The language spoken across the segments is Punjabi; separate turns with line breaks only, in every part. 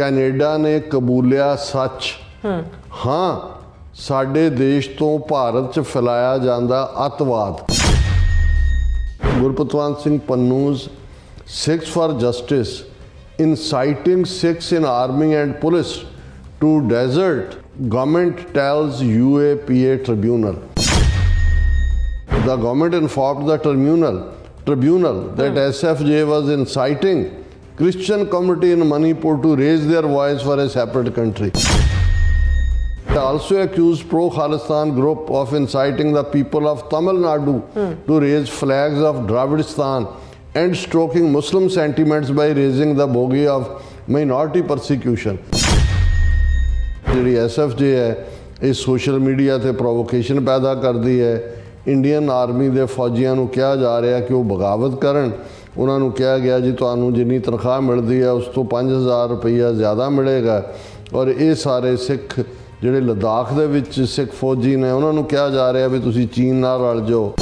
ਕੈਨੇਡਾ ਨੇ ਕਬੂਲਿਆ ਸੱਚ ਹਾਂ ਸਾਡੇ ਦੇਸ਼ ਤੋਂ ਭਾਰਤ 'ਚ ਫੈਲਾਇਆ ਜਾਂਦਾ ਅਤਵਾਦ Gurpatwant Singh Pannun's Sikhs for justice inciting Sikhs in army and police to desert government tells UAPA tribunal the government informed the tribunal tribunal that SFJ was inciting Christian community in Manipur to raise their voice for a separate country. They also accused pro Khalistan group of inciting the people of Tamil Nadu to raise flags of Dravidistan and stroking Muslim sentiments by raising the bogey of minority persecution. ਜਿਹੜੀ ਐਸਐਫਜੇ ਹੈ ਇਹ ਸੋਸ਼ਲ ਮੀਡੀਆ ਤੇ ਪ੍ਰੋਵੋਕੇਸ਼ਨ ਪੈਦਾ ਕਰਦੀ ਹੈ ਇੰਡੀਅਨ ਆਰਮੀ ਦੇ ਫੌਜੀਆਂ ਨੂੰ ਕਿਹਾ ਜਾ ਰਿਹਾ ਕਿ ਉਹ ਬਗਾਵਤ ਕਰਨ ਉਹਨਾਂ ਨੂੰ ਕਿਹਾ ਗਿਆ ਜੀ, ਤੁਹਾਨੂੰ ਜਿੰਨੀ ਤਨਖਾਹ ਮਿਲਦੀ ਹੈ, ਉਸ ਤੋਂ 5000 ਰੁਪਈਆ ਜ਼ਿਆਦਾ ਮਿਲੇਗਾ। ਔਰ ਇਹ ਸਾਰੇ ਸਿੱਖ ਜਿਹੜੇ ਲਦਾਖ ਦੇ ਵਿੱਚ ਸਿੱਖ ਫੌਜੀ ਨੇ, ਉਹਨਾਂ ਨੂੰ ਕਿਹਾ ਜਾ ਰਿਹਾ ਵੀ ਤੁਸੀਂ ਚੀਨ ਨਾਲ ਰਲ ਜਾਓ।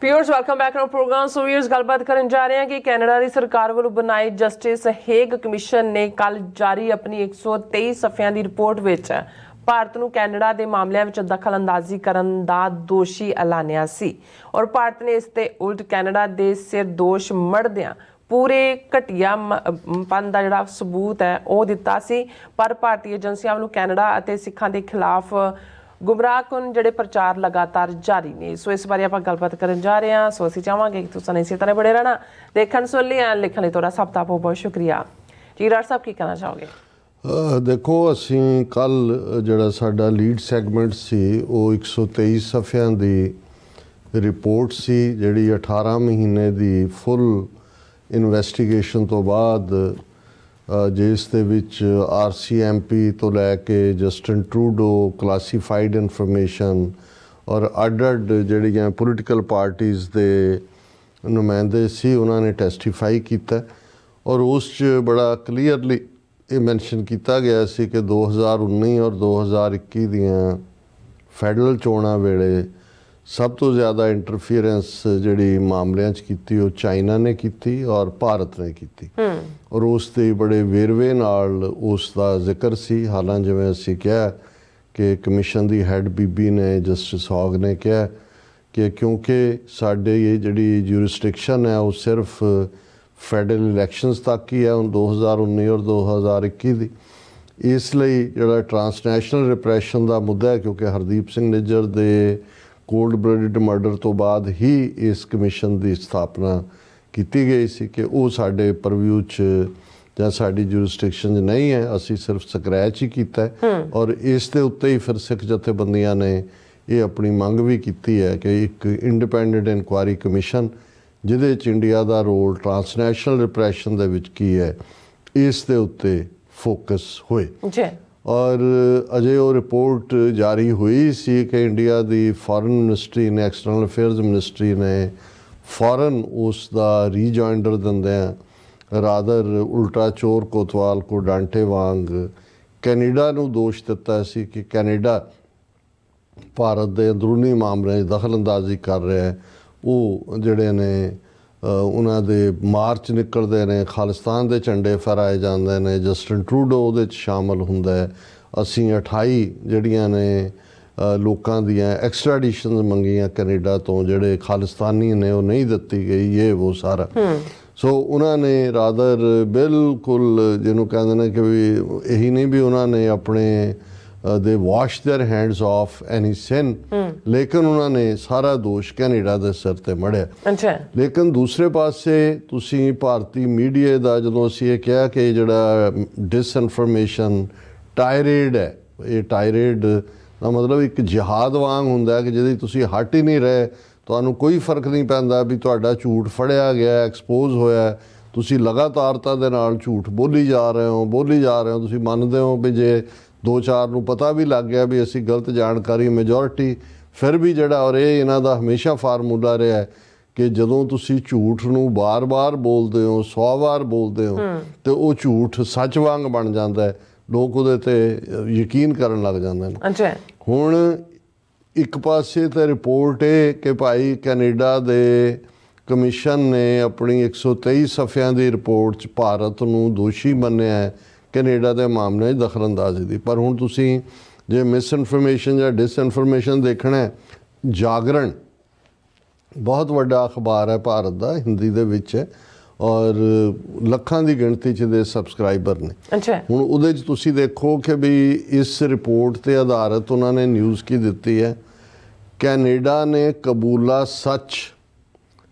ਪਿਓਰਸ welcome back to program so ਵੀਰਸ ਗੱਲਬਾਤ ਕਰਨ ਜਾ ਰਹੇ ਹਾਂ ਕਿ ਕੈਨੇਡਾ ਦੀ ਸਰਕਾਰ ਵੱਲੋਂ ਬਣਾਈ ਜਸਟਿਸ ਹੇਗ ਕਮਿਸ਼ਨ ਨੇ ਕੱਲ ਜਾਰੀ ਆਪਣੀ 123 ਸਫ਼ਿਆਂ ਦੀ ਰਿਪੋਰਟ ਵਿੱਚ। ਭਾਰਤ ਨੂੰ ਕੈਨੇਡਾ ਦੇ ਮਾਮਲਿਆਂ ਵਿੱਚ ਦਖਲਅੰਦਾਜ਼ੀ ਕਰਨ ਦਾ ਦੋਸ਼ੀ ਐਲਾਨਿਆ ਸੀ। ਔਰ ਭਾਰਤ ਨੇ ਇਸ ਤੇ ਉਲਟ ਕੈਨੇਡਾ ਦੇ ਸਿਰ ਦੋਸ਼ ਮੜਦਿਆਂ ਪੂਰੇ ਘਟੀਆ ਮ- ਦਾ ਜਿਹੜਾ ਸਬੂਤ ਹੈ, ਉਹ ਦਿੱਤਾ ਸੀ। ਪਰ ਭਾਰਤੀ ਏਜੰਸੀਆਂ ਨੂੰ ਕੈਨੇਡਾ ਅਤੇ ਸਿੱਖਾਂ ਦੇ ਖਿਲਾਫ ਗੁੰਮਰਾਹਕੁਨ ਜਿਹੜੇ ਪ੍ਰਚਾਰ ਲਗਾਤਾਰ ਜਾਰੀ ਨੇ। ਸੋ ਇਸ ਬਾਰੇ ਆਪਾਂ ਗੱਲਬਾਤ ਕਰਨ ਜਾ ਰਹੇ ਹਾਂ। ਸੋ ਅਸੀਂ ਚਾਹਾਂਗੇ ਕਿ ਤੁਸੀਂ ਇਸੇ ਤਰ੍ਹਾਂ ਬੜੇ ਰਹਿਣਾ। ਦੇਖਣ ਸੁਣ ਲਈ ਲਿਖਣ ਲਈ ਤੁਹਾਡਾ ਸਭ ਦਾ ਬਹੁਤ ਬਹੁਤ ਸ਼ੁਕਰੀਆ। ਜੀ, ਰਾਜ ਸਾਹਿਬ, ਕੀ ਕਹਿਣਾ ਚਾਹੋਗੇ?
ਦੇਖੋ, ਅਸੀਂ ਕੱਲ ਜਿਹੜਾ ਸਾਡਾ ਲੀਡ ਸੈਗਮੈਂਟ ਸੀ, ਉਹ 123 ਸਫ਼ਿਆਂ ਦੀ ਰਿਪੋਰਟ ਸੀ, ਜਿਹੜੀ 18 ਮਹੀਨੇ ਦੀ ਫੁੱਲ ਇਨਵੈਸਟੀਗੇਸ਼ਨ ਤੋਂ ਬਾਅਦ ਜਿਸ ਦੇ ਵਿੱਚ ਆਰਸੀਐਮਪੀ ਤੋਂ ਲੈ ਕੇ ਜਸਟਨ ਟਰੂਡੋ ਕਲਾਸੀਫਾਈਡ ਇਨਫੋਰਮੇਸ਼ਨ ਔਰ ਅੱਡ-ਅੱਡ ਜਿਹੜੀਆਂ ਪੋਲੀਟੀਕਲ ਪਾਰਟੀਆਂ ਦੇ ਨੁਮਾਇੰਦੇ ਸੀ, ਉਹਨਾਂ ਨੇ ਟੈਸਟੀਫਾਈ ਕੀਤਾ। ਔਰ ਉਸ 'ਚ ਬੜਾ ਕਲੀਅਰਲੀ ਇਹ ਮੈਂਸ਼ਨ ਕੀਤਾ ਗਿਆ ਸੀ ਕਿ 2019 ਔਰ 2021 ਦੀਆਂ ਫੈਡਰਲ ਚੋਣਾਂ ਵੇਲੇ ਸਭ ਤੋਂ ਜ਼ਿਆਦਾ ਇੰਟਰਫੀਰੈਂਸ ਜਿਹੜੀ ਮਾਮਲਿਆਂ 'ਚ ਕੀਤੀ ਉਹ ਚਾਈਨਾ ਨੇ ਕੀਤੀ ਔਰ ਭਾਰਤ ਨੇ ਕੀਤੀ। ਔਰ ਉਸ ਦੇ ਬੜੇ ਵੇਰਵੇ ਨਾਲ ਉਸ ਦਾ ਜ਼ਿਕਰ ਸੀ। ਹਾਲਾਂ ਜਿਵੇਂ ਅਸੀਂ ਕਿਹਾ ਕਿ ਕਮਿਸ਼ਨ ਦੀ ਹੈੱਡ ਬੀਬੀ ਨੇ ਜਸਟਿਸ ਹੌਗ ਨੇ ਕਿਹਾ ਕਿ ਕਿਉਂਕਿ ਸਾਡੇ ਇਹ ਜਿਹੜੀ ਜੂਰਿਸਡਿਕਸ਼ਨ ਹੈ ਉਹ ਸਿਰਫ ਫੈਡਰਲ ਇਲੈਕਸ਼ਨਸ ਤੱਕ ਹੀ ਹੈ ਹੁਣ 2019 ਔਰ 2021 ਦੀ। ਇਸ ਲਈ ਜਿਹੜਾ ਟਰਾਂਸਨੈਸ਼ਨਲ ਰਿਪਰੈਸ਼ਨ ਦਾ ਮੁੱਦਾ ਹੈ ਕਿਉਂਕਿ ਹਰਦੀਪ ਸਿੰਘ ਨਿੱਜਰ ਦੇ ਕੋਲਡ ਬਲੱਡਡ ਮਰਡਰ ਤੋਂ ਬਾਅਦ ਹੀ ਇਸ ਕਮਿਸ਼ਨ ਦੀ ਸਥਾਪਨਾ ਕੀਤੀ ਗਈ ਸੀ ਕਿ ਉਹ ਸਾਡੇ ਪਰਵਿਊ 'ਚ ਜਾਂ ਸਾਡੀ ਜੂਰਿਸਡਿਕਸ਼ਨ 'ਚ ਨਹੀਂ ਹੈ ਅਸੀਂ ਸਿਰਫ ਸਕ੍ਰੈਚ ਹੀ ਕੀਤਾ ਔਰ ਇਸ ਦੇ ਉੱਤੇ ਹੀ ਫਿਰ ਸਿੱਖ ਜਥੇਬੰਦੀਆਂ ਨੇ ਇਹ ਆਪਣੀ ਮੰਗ ਵੀ ਕੀਤੀ ਹੈ ਕਿ ਇੱਕ ਇੰਡੀਪੈਂਡੈਂਟ ਇਨਕੁਆਇਰੀ ਕਮਿਸ਼ਨ ਜਿਹਦੇ 'ਚ ਇੰਡੀਆ ਦਾ ਰੋਲ ਟਰਾਂਸਨੈਸ਼ਨਲ ਰਿਪਰੈਸ਼ਨ ਦੇ ਵਿੱਚ ਕੀ ਹੈ ਇਸ ਦੇ ਉੱਤੇ ਫੋਕਸ ਹੋਏ।
ਜੀ।
ਔਰ ਅਜੇ ਉਹ ਰਿਪੋਰਟ ਜਾਰੀ ਹੋਈ ਸੀ ਕਿ ਇੰਡੀਆ ਦੀ ਫੋਰਨ ਮਿਨਿਸਟਰੀ ਨੇ ਐਕਸਟਰਨਲ ਅਫੇਅਰਸ ਮਿਨਿਸਟਰੀ ਨੇ ਫੋਰਨ ਉਸ ਦਾ ਰੀਜੋਇੰਡਰ ਦਿੰਦਿਆਂ ਰਾਦਰ ਉਲਟਾ ਚੋਰ ਕੋਤਵਾਲ ਕੋ ਡਾਂਟੇ ਵਾਂਗ ਕੈਨੇਡਾ ਨੂੰ ਦੋਸ਼ ਦਿੱਤਾ ਸੀ ਕਿ ਕੈਨੇਡਾ ਭਾਰਤ ਦੇ ਅੰਦਰੂਨੀ ਮਾਮਲਿਆਂ 'ਚ ਦਖਲਅੰਦਾਜ਼ੀ ਕਰ ਰਿਹਾ ਹੈ। ਉਹ ਜਿਹੜੇ ਨੇ ਉਹਨਾਂ ਦੇ ਮਾਰਚ ਨਿਕਲਦੇ ਨੇ ਖਾਲਿਸਤਾਨ ਦੇ ਝੰਡੇ ਫਹਰਾਏ ਜਾਂਦੇ ਨੇ ਜਸਟਨ ਟਰੂਡੋ ਉਹਦੇ 'ਚ ਸ਼ਾਮਲ ਹੁੰਦਾ ਹੈ। ਅਸੀਂ 28 ਜਿਹੜੀਆਂ ਨੇ ਲੋਕਾਂ ਦੀਆਂ ਐਕਸਟ੍ਰੈਡੀਸ਼ਨਸ ਮੰਗੀਆਂ ਕੈਨੇਡਾ ਤੋਂ ਜਿਹੜੇ ਖਾਲਿਸਤਾਨੀ ਨੇ ਉਹ ਨਹੀਂ ਦਿੱਤੀ ਗਈ ਇਹ ਉਹ ਸਾਰਾ। ਸੋ ਉਹਨਾਂ ਨੇ ਰਾਦਰ ਬਿਲਕੁਲ ਜਿਹਨੂੰ ਕਹਿੰਦੇ ਨੇ ਕਿ ਵੀ ਇਹੀ ਨਹੀਂ ਵੀ ਉਹਨਾਂ ਨੇ ਆਪਣੇ ਦੇ wash their hands of any sin ਲੇਕਿਨ ਉਹਨਾਂ ਨੇ ਸਾਰਾ ਦੋਸ਼ ਕੈਨੇਡਾ ਦੇ ਸਿਰ ਤੇ ਮੜਿਆ
ਅੱਛਾ
ਲੇਕਿਨ ਦੂਸਰੇ ਪਾਸੇ ਤੁਸੀਂ ਭਾਰਤੀ ਮੀਡੀਆ ਦਾ ਜਦੋਂ ਅਸੀਂ ਇਹ ਕਿਹਾ ਕਿ ਜਿਹੜਾ ਡਿਸਇਨਫੋਰਮੇਸ਼ਨ ਟਾਇਰੇਡ ਹੈ ਇਹ ਟਾਇਰੇਡ ਦਾ ਮਤਲਬ ਇੱਕ ਜਿਹਾਦ ਵਾਂਗ ਹੁੰਦਾ ਹੈ ਕਿ ਜਿਹਦੀ ਤੁਸੀਂ ਹਟ ਹੀ ਨਹੀਂ ਰਹੇ ਤੁਹਾਨੂੰ ਕੋਈ ਫਰਕ ਨਹੀਂ ਪੈਂਦਾ ਵੀ ਤੁਹਾਡਾ ਝੂਠ ਫੜਿਆ ਗਿਆ ਐਕਸਪੋਜ਼ ਹੋਇਆ ਤੁਸੀਂ ਲਗਾਤਾਰਤਾ ਦੇ ਨਾਲ ਝੂਠ ਬੋਲੀ ਜਾ ਰਹੇ ਹੋ ਬੋਲੀ ਜਾ ਰਹੇ ਹੋ ਤੁਸੀਂ ਮੰਨਦੇ ਹੋ ਵੀ ਜੇ ਦੋ ਚਾਰ ਨੂੰ ਪਤਾ ਵੀ ਲੱਗ ਗਿਆ ਵੀ ਅਸੀਂ ਗਲਤ ਜਾਣਕਾਰੀ ਮੈਜੋਰਿਟੀ ਫਿਰ ਵੀ ਜਿਹੜਾ ਔਰ ਇਹ ਇਹਨਾਂ ਦਾ ਹਮੇਸ਼ਾ ਫਾਰਮੂਲਾ ਰਿਹਾ ਹੈ ਕਿ ਜਦੋਂ ਤੁਸੀਂ ਝੂਠ ਨੂੰ ਬਾਰ-ਬਾਰ ਬੋਲਦੇ ਹੋ 100 ਵਾਰ ਬੋਲਦੇ ਹੋ ਤੇ ਉਹ ਝੂਠ ਸੱਚ ਵਾਂਗ ਬਣ ਜਾਂਦਾ ਹੈ ਲੋਕ ਉਹਦੇ ਤੇ ਯਕੀਨ ਕਰਨ ਲੱਗ ਜਾਂਦੇ ਨੇ।
ਅੱਛਾ।
ਹੁਣ ਇੱਕ ਪਾਸੇ ਤੇ ਰਿਪੋਰਟ ਇਹ ਕਿ ਭਾਈ ਕੈਨੇਡਾ ਦੇ ਕਮਿਸ਼ਨ ਨੇ ਆਪਣੀ 123 ਸਫ਼ਿਆਂ ਦੀ ਰਿਪੋਰਟ 'ਚ ਭਾਰਤ ਨੂੰ ਦੋਸ਼ੀ ਮੰਨਿਆ ਹੈ। ਕੈਨੇਡਾ ਦੇ ਮਾਮਲੇ 'ਚ ਦਖਲਅੰਦਾਜ਼ੀ ਦੀ ਪਰ ਹੁਣ ਤੁਸੀਂ ਜੇ ਮਿਸ ਇਨਫੋਰਮੇਸ਼ਨ ਜਾਂ ਡਿਸ ਇਨਫੋਰਮੇਸ਼ਨ ਦੇਖਣਾ ਹੈ ਜਾਗਰਣ ਬਹੁਤ ਵੱਡਾ ਅਖਬਾਰ ਹੈ ਭਾਰਤ ਦਾ ਹਿੰਦੀ ਦੇ ਵਿੱਚ ਹੈ ਔਰ ਲੱਖਾਂ ਦੀ ਗਿਣਤੀ 'ਚ ਦੇ ਸਬਸਕ੍ਰਾਈਬਰ ਨੇ
ਅੱਛਾ
ਹੁਣ ਉਹਦੇ 'ਚ ਤੁਸੀਂ ਦੇਖੋ ਕਿ ਵੀ ਇਸ ਰਿਪੋਰਟ ਤੇ ਆਧਾਰਿਤ ਉਹਨਾਂ ਨੇ ਨਿਊਜ਼ ਕੀ ਦਿੱਤੀ ਹੈ ਕੈਨੇਡਾ ਨੇ ਕਬੂਲਾ सच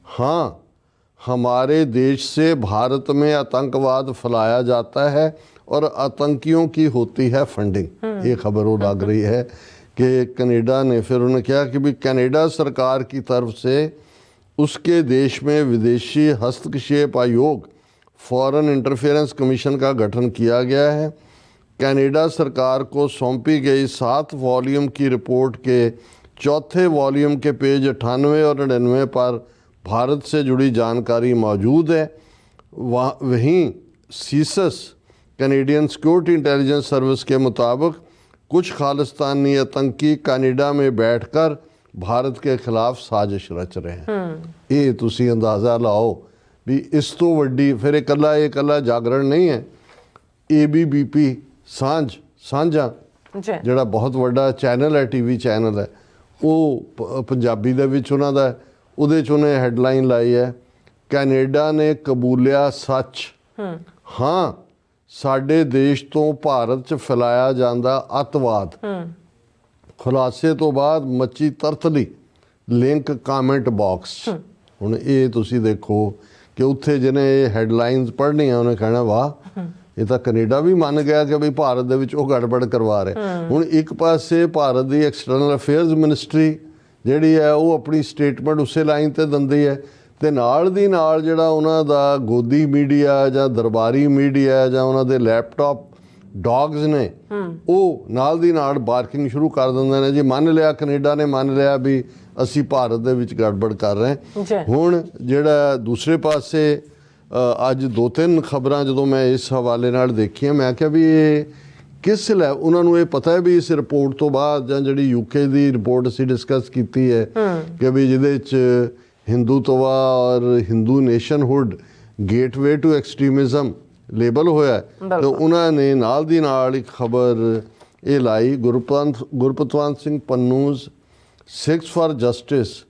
हाँ हमारे देश से भारत में आतंकवाद फैलाया जाता है और आतंकियों की होती है फंडिंग ये खबर वो लग रही है कि कनाडा ने फिर उन्होंने कहा कि भी कनाडा सरकार की तरफ़ से उसके देश में विदेशी हस्तक्षेप आयोग फॉरेन इंटरफेरेंस कमीशन का गठन किया गया है। कनाडा सरकार को सौंपी गई सात वॉल्यूम की रिपोर्ट के चौथे वॉल्यूम के पेज अठानवे और निन्यानवे पर भारत से जुड़ी जानकारी मौजूद है। वहाँ वहीं CSIS Canadian security intelligence service के मुताबिक कुछ खालिस्तानी आतंकी कनाडा में बैठकर भारत के खिलाफ साजिश रच रहे हैं ਇਹ ਤੁਸੀਂ ਅੰਦਾਜ਼ਾ ਲਾਓ ਵੀ ਇਸ ਤੋਂ ਵੱਡੀ ਫਿਰ ਇਹ ਇਕੱਲਾ ਇਹ ਇਕੱਲਾ ਜਾਗਰਣ ਨਹੀਂ ਹੈ ABBP ਸਾਂਝ ਸਾਂਝਾ
ਅੱਛਾ
ਜਿਹੜਾ ਬਹੁਤ ਵੱਡਾ ਚੈਨਲ ਹੈ ਟੀਵੀ ਚੈਨਲ ਹੈ ਉਹ ਪ- ਪੰਜਾਬੀ ਦੇ ਵਿੱਚ ਉਹਨਾਂ ਦਾ ਹੈ। ਉਹਦੇ ਚ ਉਹਨੇ ਹੈਡਲਾਈਨ ਲਾਈ ਹੈ ਕੈਨੇਡਾ ਨੇ ਕਬੂਲਿਆ ਸੱਚ ਹਾਂ ਸਾਡੇ ਦੇਸ਼ ਤੋਂ ਭਾਰਤ ਚ ਫੈਲਾਇਆ ਜਾਂਦਾ ਅਤਵਾਦ। ਖੁਲਾਸੇ ਤੋਂ ਬਾਅਦ ਮੱਚੀ ਤਰਤਲੀ ਲਿੰਕ ਕਮੈਂਟ ਬਾਕਸ ਹੁਣ ਇਹ ਤੁਸੀਂ ਦੇਖੋ ਕਿ ਉੱਥੇ ਜਿਹਨੇ ਇਹ ਹੈਡਲਾਈਨਸ ਪੜ੍ਹਨੀਆਂ ਉਹਨੇ ਕਹਿਣਾ ਵਾਹ ਇਹ ਤਾਂ ਕੈਨੇਡਾ ਵੀ ਮੰਨ ਗਿਆ ਕਿ ਵੀ ਭਾਰਤ ਦੇ ਵਿੱਚ ਉਹ ਗੜਬੜ ਕਰਵਾ ਰਿਹਾ। ਹੁਣ ਇੱਕ ਪਾਸੇ ਭਾਰਤ ਦੀ ਐਕਸਟਰਨਲ ਅਫੇਅਰਸ ਮਿਨਿਸਟਰੀ ਜਿਹੜੀ ਹੈ ਉਹ ਆਪਣੀ ਸਟੇਟਮੈਂਟ ਉਸੇ ਲਾਈਨ ਤੇ ਦਿੰਦੀ ਹੈ ਤੇ ਨਾਲ ਦੀ ਨਾਲ ਜਿਹੜਾ ਉਹਨਾਂ ਦਾ ਗੋਦੀ ਮੀਡੀਆ ਜਾਂ ਦਰਬਾਰੀ ਮੀਡੀਆ ਜਾਂ ਉਹਨਾਂ ਦੇ ਲੈਪਟਾਪ ਡੌਗਸ ਨੇ ਉਹ ਨਾਲ ਦੀ ਨਾਲ ਬਾਰਕਿੰਗ ਸ਼ੁਰੂ ਕਰ ਦਿੰਦੇ ਨੇ। ਜੀ ਮੰਨ ਲਿਆ ਕੈਨੇਡਾ ਨੇ ਮੰਨ ਲਿਆ ਵੀ ਅਸੀਂ ਭਾਰਤ ਦੇ ਵਿੱਚ ਗੜਬੜ ਕਰ ਰਹੇ ਹੁਣ ਜਿਹੜਾ ਦੂਸਰੇ ਪਾਸੇ ਅੱਜ ਦੋ ਤਿੰਨ ਖਬਰਾਂ ਜਦੋਂ ਮੈਂ ਇਸ ਹਵਾਲੇ ਨਾਲ ਦੇਖੀਆਂ ਮੈਂ ਕਿਹਾ ਵੀ ਇਹ ਕਿਸ ਲੈ ਉਹਨਾਂ ਨੂੰ ਇਹ ਪਤਾ ਹੈ ਵੀ ਇਸ ਰਿਪੋਰਟ ਤੋਂ ਬਾਅਦ ਜਾਂ ਜਿਹੜੀ ਯੂਕੇ ਦੀ ਰਿਪੋਰਟ ਅਸੀਂ ਡਿਸਕਸ ਕੀਤੀ ਹੈ। ਕਿ ਵੀ ਜਿਹਦੇ ਚ ਹਿੰਦੂਤਵਾ ਔਰ Hindu nationhood gateway to extremism label ਹੋਇਆ। ਤੇ ਉਹਨਾਂ ਨੇ ਨਾਲ ਦੀ ਨਾਲ ਇੱਕ ਖਬਰ ਇਹ ਲਾਈ Gurpanth Gurpatwant Singh Pannun's Sikhs for justice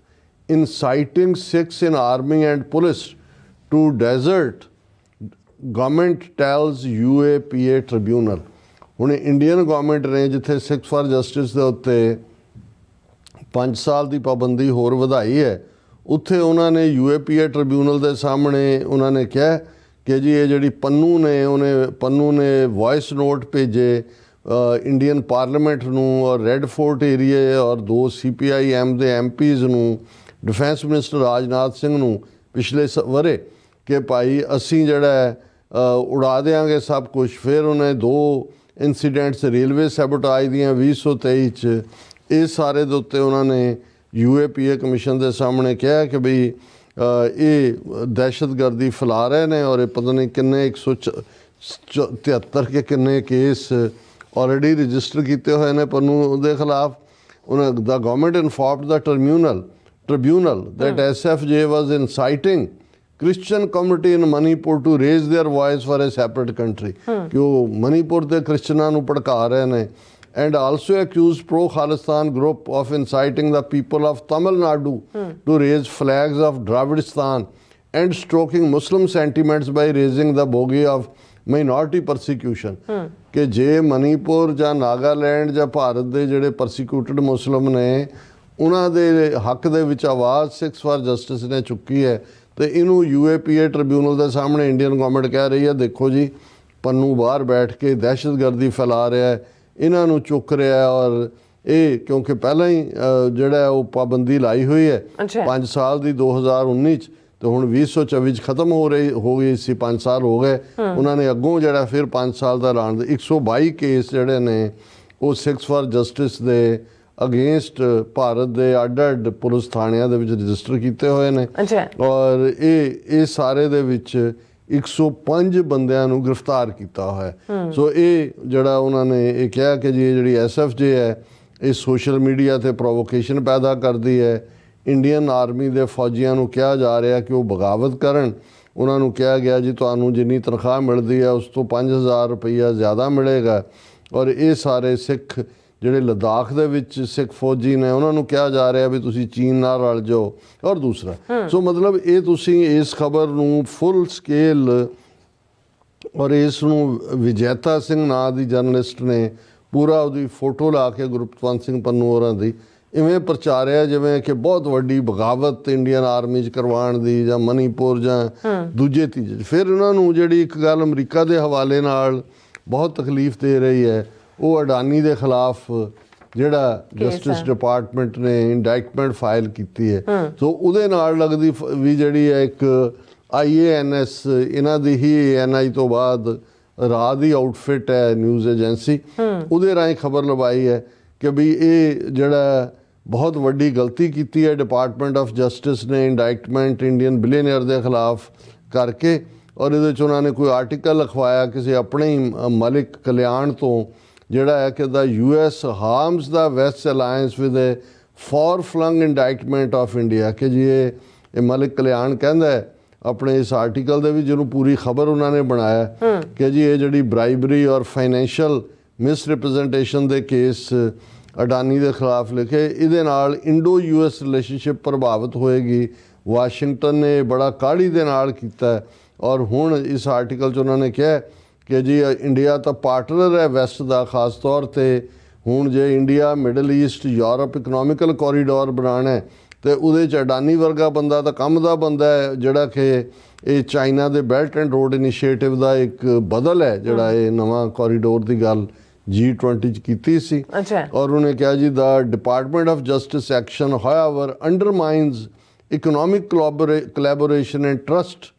inciting Sikhs in army and police to desert government tells UAPA tribunal ਹੁਣ ਇੰਡੀਅਨ ਗਵਰਨਮੈਂਟ ਨੇ ਜਿੱਥੇ ਸਿਕਸ ਫਾਰ ਜਸਟਿਸ ਦੇ ਉੱਤੇ 5 ਸਾਲ ਦੀ ਪਾਬੰਦੀ ਹੋਰ ਵਧਾਈ ਹੈ ਉੱਥੇ ਉਹਨਾਂ ਨੇ ਯੂਏਪੀਏ ਟ੍ਰਿਬਿਊਨਲ ਦੇ ਸਾਹਮਣੇ ਉਹਨਾਂ ਨੇ ਕਿਹਾ ਕਿ ਜੀ ਇਹ ਜਿਹੜੀ ਪੰਨੂ ਨੇ, ਉਹਨੇ ਪੰਨੂ ਨੇ ਵੌਇਸ ਨੋਟ ਭੇਜੇ ਇੰਡੀਅਨ ਪਾਰਲੀਮੈਂਟ ਨੂੰ ਔਰ ਰੈੱਡ ਫੋਰਟ ਏਰੀਏ ਔਰ ਦੋ ਸੀਪੀਆਈਐਮ ਦੇ ਐਮਪੀਜ਼ ਨੂੰ ਡਿਫੈਂਸ ਮਿਨਿਸਟਰ ਰਾਜਨਾਥ ਸਿੰਘ ਨੂੰ ਪਿਛਲੇ ਸ- ਵਰੇ ਕਿ ਭਾਈ ਅਸੀਂ ਜਿਹੜਾ ਉਡਾ ਦੇਾਂਗੇ ਸਭ ਕੁਝ ਫਿਰ ਉਹਨੇ ਦੋ ਇਨਸੀਡੈਂਟਸ ਰੇਲਵੇ ਸੈਬੋਟਾਜ ਦੀਆਂ 2023 ਚ, ਇਹ ਸਾਰੇ ਦੇ ਉੱਤੇ ਉਹਨਾਂ ਨੇ ਯੂਏਪੀਏ ਕਮਿਸ਼ਨ ਦੇ ਸਾਹਮਣੇ ਕਿਹਾ ਕਿ ਵੀ ਅ, ਇਹ ਦਹਿਸ਼ਤਗਰਦੀ ਫੈਲਾ ਰਹੇ ਨੇ ਔਰ ਇਹ ਪਤਾ ਨਹੀਂ ਕਿੰਨੇ 173 ਕੇ ਕਿੰਨੇ ਕੇਸ ਆਲਰੇਡੀ ਰਜਿਸਟਰ ਕੀਤੇ ਹੋਏ ਨੇ ਪੰਨੂ ਦੇ ਖਿਲਾਫ ਉਹਨਾਂ ਦਾ government informed the tribunal tribunal that SFJ was inciting Christian community in Manipur to raise their voice for a separate country ਕਿ ਉਹ ਮਨੀਪੁਰ ਦੇ ਕ੍ਰਿਸਚਨਾਂ ਨੂੰ ਭੜਕਾ ਰਹੇ ਨੇ। And also accused pro Khalistan group of inciting the people of Tamil Nadu to raise flags of Dravidistan and stroking Muslim sentiments by raising the bogey of minority persecution ਕਿ ਜੇ ਮਨੀਪੁਰ ਜਾਂ ਨਾਗਾਲੈਂਡ ਜਾਂ ਭਾਰਤ ਦੇ ਜਿਹੜੇ ਪਰਸੀਕਿਊਟਡ ਮੁਸਲਮ ਨੇ ਉਹਨਾਂ ਦੇ ਹੱਕ ਦੇ ਵਿੱਚ ਆਵਾਜ਼ ਸਿਕਸ ਫਾਰ ਜਸਟਿਸ ਨੇ ਚੁੱਕੀ ਹੈ ਤੇ ਇਹਨੂੰ ਯੂਏਪੀਏ ਟ੍ਰਿਬਿਊਨਲ ਦੇ ਸਾਹਮਣੇ ਇੰਡੀਅਨ ਗਵਰਨਮੈਂਟ ਕਹਿ ਰਹੀ ਹੈ ਦੇਖੋ ਜੀ ਪੰਨੂ ਬਾਹਰ ਬੈਠ ਕੇ ਦਹਿਸ਼ਤਗਰਦੀ ਫੈਲਾ ਰਿਹਾ ਹੈ ਇਹਨਾਂ ਨੂੰ ਚੁੱਕ ਰਿਹਾ ਔਰ ਇਹ ਕਿਉਂਕਿ ਪਹਿਲਾਂ ਹੀ ਜਿਹੜਾ ਉਹ ਪਾਬੰਦੀ ਲਾਈ ਹੋਈ ਹੈ।
ਅੱਛਾ।
5 ਸਾਲ ਦੀ 2019 ਚ ਤੇ ਹੁਣ 2024 ਚ ਖਤਮ ਹੋ ਰਹੀ ਹੋ ਗਈ ਸੀ 5 ਸਾਲ ਹੋ ਗਏ। ਉਹਨਾਂ ਨੇ ਅੱਗੋਂ ਜਿਹੜਾ ਫਿਰ 5 ਸਾਲ ਦਾ ਐਲਾਨ ਦੇ 122 ਕੇਸ ਜਿਹੜੇ ਨੇ ਉਹ ਸਿਕਸ ਫਾਰ ਜਸਟਿਸ ਦੇ ਅਗੇਂਸਟ ਭਾਰਤ ਦੇ ਅੱਡ-ਅੱਡ ਪੁਲਿਸ ਥਾਣਿਆਂ ਦੇ ਵਿੱਚ ਰਜਿਸਟਰ ਕੀਤੇ ਹੋਏ ਨੇ। ਔਰ ਇਹ ਇਹ ਸਾਰੇ ਦੇ ਵਿੱਚ 105 ਬੰਦਿਆਂ ਨੂੰ ਗ੍ਰਿਫਤਾਰ ਕੀਤਾ ਹੋਇਆ ਹੈ। ਸੋ ਇਹ ਜਿਹੜਾ ਉਹਨਾਂ ਨੇ ਇਹ ਕਿਹਾ ਕਿ ਜੀ ਇਹ ਜਿਹੜੀ ਐਸਐਫਜੇ ਹੈ, ਇਹ ਸੋਸ਼ਲ ਮੀਡੀਆ ਤੇ ਪ੍ਰੋਵੋਕੇਸ਼ਨ ਪੈਦਾ ਕਰਦੀ ਹੈ। ਇੰਡੀਅਨ ਆਰਮੀ ਦੇ ਫੌਜੀਆਂ ਨੂੰ ਕਿਹਾ ਜਾ ਰਿਹਾ ਕਿ ਉਹ ਬਗਾਵਤ ਕਰਨ। ਉਹਨਾਂ ਨੂੰ ਕਿਹਾ ਗਿਆ, ਜੀ ਤੁਹਾਨੂੰ ਜਿੰਨੀ ਤਨਖਾਹ ਮਿਲਦੀ ਹੈ, ਉਸ ਤੋਂ 5000 ਰੁਪਈਆ ਜ਼ਿਆਦਾ ਮਿਲੇਗਾ। ਔਰ ਇਹ ਸਾਰੇ ਸਿੱਖ ਜਿਹੜੇ ਲਦਾਖ ਦੇ ਵਿੱਚ ਸਿੱਖ ਫੌਜੀ ਨੇ ਉਹਨਾਂ ਨੂੰ ਕਿਹਾ ਜਾ ਰਿਹਾ ਵੀ ਤੁਸੀਂ ਚੀਨ ਨਾਲ ਰਲ ਜਾਓ ਔਰ ਦੂਸਰਾ ਸੋ ਮਤਲਬ ਇਹ ਤੁਸੀਂ ਇਸ ਖਬਰ ਨੂੰ ਫੁੱਲ ਸਕੇਲ ਔਰ ਇਸ ਨੂੰ ਵਿਜੇਤਾ ਸਿੰਘ ਨਾਂ ਦੀ ਜਰਨਲਿਸਟ ਨੇ ਪੂਰਾ ਉਹਦੀ ਫੋਟੋ ਲਾ ਕੇ ਗੁਰਪਤਵੰਤ ਸਿੰਘ ਪੰਨੂ ਹੋਰਾਂ ਦੀ ਇਵੇਂ ਪ੍ਰਚਾਰਿਆ ਜਿਵੇਂ ਕਿ ਬਹੁਤ ਵੱਡੀ ਬਗਾਵਤ ਇੰਡੀਅਨ ਆਰਮੀ 'ਚ ਕਰਵਾਉਣ ਦੀ ਜਾਂ ਮਨੀਪੁਰ ਜਾਂ ਦੂਜੇ ਤੀਜੇ। ਫਿਰ ਉਹਨਾਂ ਨੂੰ ਜਿਹੜੀ ਇੱਕ ਗੱਲ ਅਮਰੀਕਾ ਦੇ ਹਵਾਲੇ ਨਾਲ ਬਹੁਤ ਤਕਲੀਫ ਦੇ ਰਹੀ ਹੈ ਉਹ ਅਡਾਨੀ ਦੇ ਖਿਲਾਫ ਜਿਹੜਾ ਜਸਟਿਸ ਡਿਪਾਰਟਮੈਂਟ ਨੇ ਇੰਡਾਈਟਮੈਂਟ ਫਾਈਲ ਕੀਤੀ ਹੈ। ਸੋ ਉਹਦੇ ਨਾਲ ਲੱਗਦੀ ਵੀ ਜਿਹੜੀ ਹੈ ਇੱਕ ਆਈਏਐਨਐਸ ਇਹਨਾਂ ਦੀ ਹੀ ਐਨਆਈ ਤੋਂ ਬਾਅਦ ਰਾਹ ਦੀ ਆਊਟਫਿਟ ਹੈ ਨਿਊਜ਼ ਏਜੰਸੀ ਉਹਦੇ ਰਾਹੀਂ ਖਬਰ ਲਵਾਈ ਹੈ ਕਿ ਵੀ ਇਹ ਜਿਹੜਾ ਬਹੁਤ ਵੱਡੀ ਗਲਤੀ ਕੀਤੀ ਹੈ ਡਿਪਾਰਟਮੈਂਟ ਆਫ ਜਸਟਿਸ ਨੇ ਇੰਡਾਈਟਮੈਂਟ ਇੰਡੀਅਨ ਬਿਲੀਅਨਰ ਦੇ ਖਿਲਾਫ ਕਰਕੇ ਔਰ ਇਹਦੇ ਚ ਉਹਨਾਂ ਨੇ ਕੋਈ ਆਰਟੀਕਲ ਲਿਖਵਾਇਆ ਕਿਸੇ ਆਪਣੇ ਹੀ ਮਲਿਕ ਕਲਿਆਣ ਤੋਂ ਜਿਹੜਾ ਹੈ ਕਿ ਦਾ US harms the west alliance with a far flung indictment of India ਕਿ ਜੀ ਇਹ ਮਲਿਕ ਕਲਿਆਣ ਕਹਿੰਦਾ ਹੈ ਆਪਣੇ ਇਸ ਆਰਟੀਕਲ ਦੇ ਵਿੱਚ ਜਿਹਨੂੰ ਪੂਰੀ ਖਬਰ ਉਹਨਾਂ ਨੇ ਬਣਾਇਆ ਕਿ ਜੀ ਇਹ ਜਿਹੜੀ ਬ੍ਰਾਈਬਰੀ ਔਰ ਫਾਈਨੈਂਸ਼ੀਅਲ ਮਿਸਰਿਪਰੈਜ਼ੈਂਟੇਸ਼ਨ ਦੇ ਕੇਸ ਅਡਾਨੀ ਦੇ ਖਿਲਾਫ ਲਿਖੇ ਇਹਦੇ ਨਾਲ ਇੰਡੋ ਯੂਐਸ ਰਿਲੇਸ਼ਨਸ਼ਿਪ ਪ੍ਰਭਾਵਿਤ ਹੋਏਗੀ। ਵਾਸ਼ਿੰਗਟਨ ਨੇ ਬੜਾ ਕਾਹਲੀ ਦੇ ਨਾਲ ਕੀਤਾ ਔਰ ਹੁਣ ਇਸ ਆਰਟੀਕਲ 'ਚ ਉਹਨਾਂ ਨੇ ਕਿਹਾ ਕਿ ਜੀ ਇੰਡੀਆ ਤਾਂ ਪਾਰਟਨਰ ਹੈ ਵੈਸਟ ਦਾ ਖਾਸ ਤੌਰ ਤੇ। ਹੁਣ ਜੇ India middle east Europe economical corridor ਬਣਾਉਣਾ ਹੈ ਤੇ ਉਹਦੇ ਚ ਅਡਾਨੀ ਵਰਗਾ ਬੰਦਾ ਤਾਂ ਕੰਮ ਦਾ ਬੰਦਾ ਹੈ ਜਿਹੜਾ ਕਿ ਇਹ ਚਾਈਨਾ ਦੇ ਬੈਲਟ ਐਂਡ ਰੋਡ ਇਨੀਸ਼ੀਏਟਿਵ ਦਾ ਇੱਕ ਬਦਲ ਹੈ ਜਿਹੜਾ ਇਹ ਨਵਾਂ ਕੋਰੀਡੋਰ ਦੀ ਗੱਲ G20 ਚ ਕੀਤੀ ਸੀ।
ਅੱਛਾ।
ਔਰ ਉਹਨੇ ਕਿਹਾ ਜੀ ਦਾ department of justice action however undermines economic collaboration and trust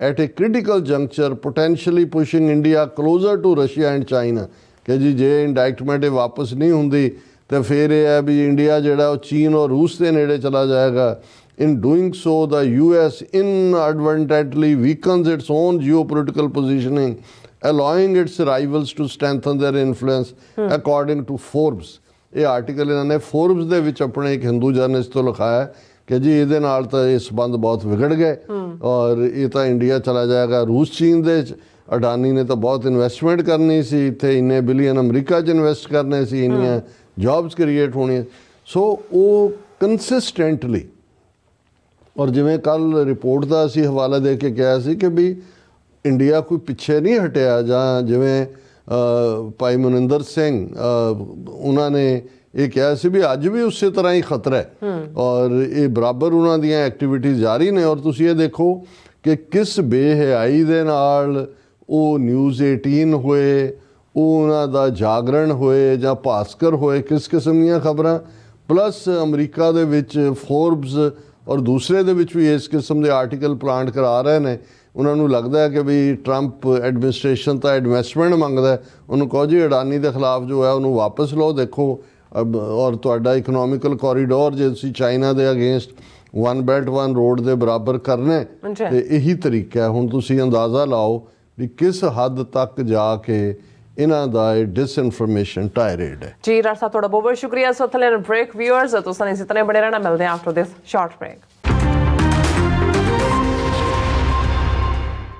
at a critical juncture potentially pushing India closer to Russia and China ਕਿ ਜੀ ਜੇ ਇੰਡਾਈਟਮੈਂਟ ਇਹ ਵਾਪਸ ਨਹੀਂ ਹੁੰਦੀ ਤੇ ਫਿਰ ਇਹ ਹੈ ਵੀ ਇੰਡੀਆ ਜਿਹੜਾ ਉਹ ਚੀਨ ਔਰ ਰੂਸ ਦੇ ਨੇੜੇ ਚਲਾ ਜਾਏਗਾ in doing so the US inadvertently weakens its own geopolitical positioning allowing its rivals to strengthen their influence according to Forbes ਇਹ ਆਰਟੀਕਲ ਇਹਨਾਂ ਨੇ ਫੋਰਬਸ ਦੇ ਵਿੱਚ ਆਪਣੇ ਇੱਕ ਹਿੰਦੂ ਜਰਨਲਿਸਟ ਤੋਂ ਲਿਖਾਇਆ ਹੈ ਕਿ ਜੀ ਇਹਦੇ ਨਾਲ ਤਾਂ ਇਹ ਸਬੰਧ ਬਹੁਤ ਵਿਗੜ ਗਏ ਔਰ ਇਹ ਤਾਂ ਇੰਡੀਆ ਚਲਾ ਜਾਏਗਾ ਰੂਸ ਚੀਨ ਦੇ ਚ ਅਡਾਨੀ ਨੇ ਤਾਂ ਬਹੁਤ ਇਨਵੈਸਟਮੈਂਟ ਕਰਨੀ ਸੀ ਇੱਥੇ ਇੰਨੇ ਬਿਲੀਅਨ ਅਮਰੀਕਾ 'ਚ ਇਨਵੈਸਟ ਕਰਨੇ ਸੀ ਇੰਨੀਆਂ ਜੌਬਸ ਕ੍ਰੀਏਟ ਹੋਣੀਆਂ ਸੋ ਉਹ ਕੰਸਿਸਟੈਂਟਲੀ ਔਰ ਜਿਵੇਂ ਕੱਲ ਰਿਪੋਰਟ ਦਾ ਅਸੀਂ ਹਵਾਲਾ ਦੇ ਕੇ ਕਿਹਾ ਸੀ ਕਿ ਵੀ ਇੰਡੀਆ ਕੋਈ ਪਿੱਛੇ ਨਹੀਂ ਹਟਿਆ ਜਾਂ ਜਿਵੇਂ ਅ, ਭਾਈ ਮਨਿੰਦਰ ਸਿੰਘ ਅ, ਉਹਨਾਂ ਨੇ ਇਹ ਕਿਹਾ ਸੀ ਵੀ ਅੱਜ ਵੀ ਉਸੇ ਤਰ੍ਹਾਂ ਹੀ ਖਤਰਾ ਹੈ ਔਰ ਇਹ ਬਰਾਬਰ ਉਹਨਾਂ ਦੀਆਂ ਐਕਟੀਵਿਟੀਜ਼ ਜਾਰੀ ਨੇ ਔਰ ਤੁਸੀਂ ਇਹ ਦੇਖੋ ਕਿ ਕਿਸ ਬੇਹਿਆਈ ਦੇ ਨਾਲ ਉਹ ਨਿਊਜ਼ 18 ਹੋਏ ਉਹਨਾਂ ਦਾ ਜਾਗਰਣ ਹੋਏ ਜਾਂ ਭਾਸਕਰ ਹੋਏ, ਕਿਸ ਕਿਸਮ ਦੀਆਂ ਖਬਰਾਂ? ਪਲੱਸ ਅਮਰੀਕਾ ਦੇ ਵਿੱਚ ਫੋਰਬਸ ਔਰ ਦੂਸਰੇ ਦੇ ਵਿੱਚ ਵੀ ਇਸ ਕਿਸਮ ਦੇ ਆਰਟੀਕਲ ਪਲਾਂਟ ਕਰਾ ਰਹੇ ਨੇ। ਉਹਨਾਂ ਨੂੰ ਲੱਗਦਾ ਹੈ ਕਿ ਵੀ ਟਰੰਪ ਐਡਮਿਨਿਸਟ੍ਰੇਸ਼ਨ ਤਾਂ ਇਨਵੈਸਟਮੈਂਟ ਮੰਗਦਾ ਉਹਨੂੰ ਕਹੋ ਜੀ ਅਡਾਨੀ ਦੇ ਖਿਲਾਫ ਜੋ ਹੈ ਉਹਨੂੰ ਵਾਪਸ ਲਓ, ਦੇਖੋ ਅਬ- ਔਰ ਤੁਹਾਡਾ ਇਕਨੋਮਿਕਲ ਕੋਰੀਡੋਰ ਜੇ ਤੁਸੀਂ ਚਾਈਨਾ ਦੇ against one belt one road ਦੇ ਬਰਾਬਰ ਕਰਨਾ। ਤੇ ਇਹੀ ਤਰੀਕਾ ਹੈ। ਹੁਣ ਤੁਸੀਂ ਅੰਦਾਜ਼ਾ ਲਾਓ ਵੀ ਕਿਸ ਹੱਦ ਤੱਕ ਜਾ ਕੇ ਇਹਨਾਂ ਦਾ ਇਹ ਡਿਸਇਨਫੋਰਮੇਸ਼ਨ ਟਾਇਰੇਡ ਹੈ।
ਜੀ ਸਾਹਿਬ ਤੁਹਾਡਾ ਬਹੁਤ ਬਹੁਤ ਸ਼ੁਕਰੀਆ। ਸੋ ਥਲੇ ਬ੍ਰੇਕ ਵਿਊਅਰਸ ਤੁਸੀਂ ਇਸੇ ਤਰ੍ਹਾਂ ਬਣੇ ਰਹਿਣਾ। ਮਿਲਦੇ ਆਫਟਰ ਦਿਸ ਸ਼ਾਰਟ ਬ੍ਰੇਕ